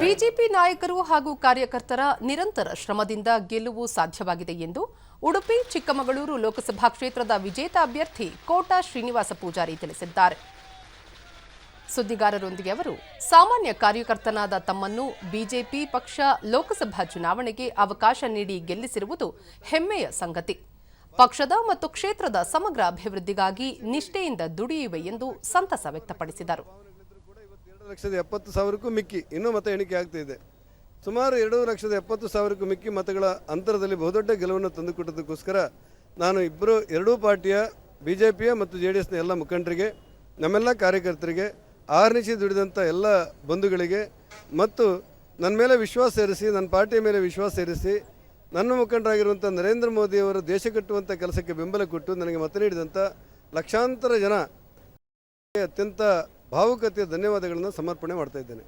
BJP ನಾಯಕರು ಹಾಗೂ ಕಾರ್ಯಕರ್ತರ ನಿರಂತರ ಶ್ರಮದಿಂದ ಗೆಲುವು ಸಾಧ್ಯವಾಗಿದೆ ಎಂದು ಉಡುಪಿ, ಚಿಕ್ಕಮಗಳೂರು ಲೋಕಸಭಾ ಕ್ಷೇತ್ರದ ವಿಜೇತ ಅಭ್ಯರ್ಥಿ ಕೋಟಾ ಶ್ರೀನಿವಾಸ ಪೂಜಾರಿ ತಿಳಿಸಿದ್ದಾರೆ. ಸುದ್ದಿಗಾರರೊಂದಿಗೆ ಅವರು, ಸಾಮಾನ್ಯ ಕಾರ್ಯಕರ್ತನಾದ ತಮ್ಮನ್ನು ಬಿಜೆಪಿ ಪಕ್ಷ ಲೋಕಸಭಾ ಚುನಾವಣೆಗೆ ಅವಕಾಶ ನೀಡಿ ಗೆಲ್ಲಿಸಿರುವುದು ಹೆಮ್ಮೆಯ ಸಂಗತಿ. ಪಕ್ಷದ ಮತ್ತು ಕ್ಷೇತ್ರದ ಸಮಗ್ರ ಅಭಿವೃದ್ಧಿಗಾಗಿ ನಿಷ್ಠೆಯಿಂದ ದುಡಿಯುವೆ ಎಂದು ಸಂತಸ ವ್ಯಕ್ತಪಡಿಸಿದರು. ಎರಡು ಲಕ್ಷದ ಎಪ್ಪತ್ತು ಸಾವಿರಕ್ಕೂ ಮಿಕ್ಕಿ. ಇನ್ನೂ ಮತ ಎಣಿಕೆ ಆಗ್ತಿದೆ ಸುಮಾರು ಎರಡು ಲಕ್ಷದ ಎಪ್ಪತ್ತು ಸಾವಿರಕ್ಕೂ ಮಿಕ್ಕಿ ಮತಗಳ ಅಂತರದಲ್ಲಿ ಬಹುದೊಡ್ಡ ಗೆಲುವನ್ನು ತಂದುಕೊಟ್ಟದಕ್ಕೋಸ್ಕರ ನಾನು ಇಬ್ಬರು ಎರಡೂ ಪಾರ್ಟಿಯ ಬಿ ಜೆ ಪಿಯ ಮತ್ತು ಜೆ ಡಿ ಎಸ್ನ ಎಲ್ಲ ಮುಖಂಡರಿಗೆ, ನಮ್ಮೆಲ್ಲ ಕಾರ್ಯಕರ್ತರಿಗೆ, ಆರ್ನಿಸಿ ದುಡಿದಂಥ ಎಲ್ಲ ಬಂಧುಗಳಿಗೆ ಮತ್ತು ನನ್ನ ಮೇಲೆ ವಿಶ್ವಾಸ ಸೇರಿಸಿ ನನ್ನ ಪಾರ್ಟಿಯ ಮೇಲೆ ವಿಶ್ವಾಸ ಸೇರಿಸಿ, ನನ್ನ ಮುಖಂಡರಾಗಿರುವಂಥ ನರೇಂದ್ರ ಮೋದಿಯವರು ದೇಶ ಕಟ್ಟುವಂಥ ಕೆಲಸಕ್ಕೆ ಬೆಂಬಲ ಕೊಟ್ಟು ನನಗೆ ಮತ ನೀಡಿದಂಥ ಲಕ್ಷಾಂತರ ಜನ ಅತ್ಯಂತ ಭಾವುಕತೆಯ ಧನ್ಯವಾದಗಳನ್ನು ಸಮರ್ಪಣೆ ಮಾಡ್ತಾ ಇದ್ದೇನೆ.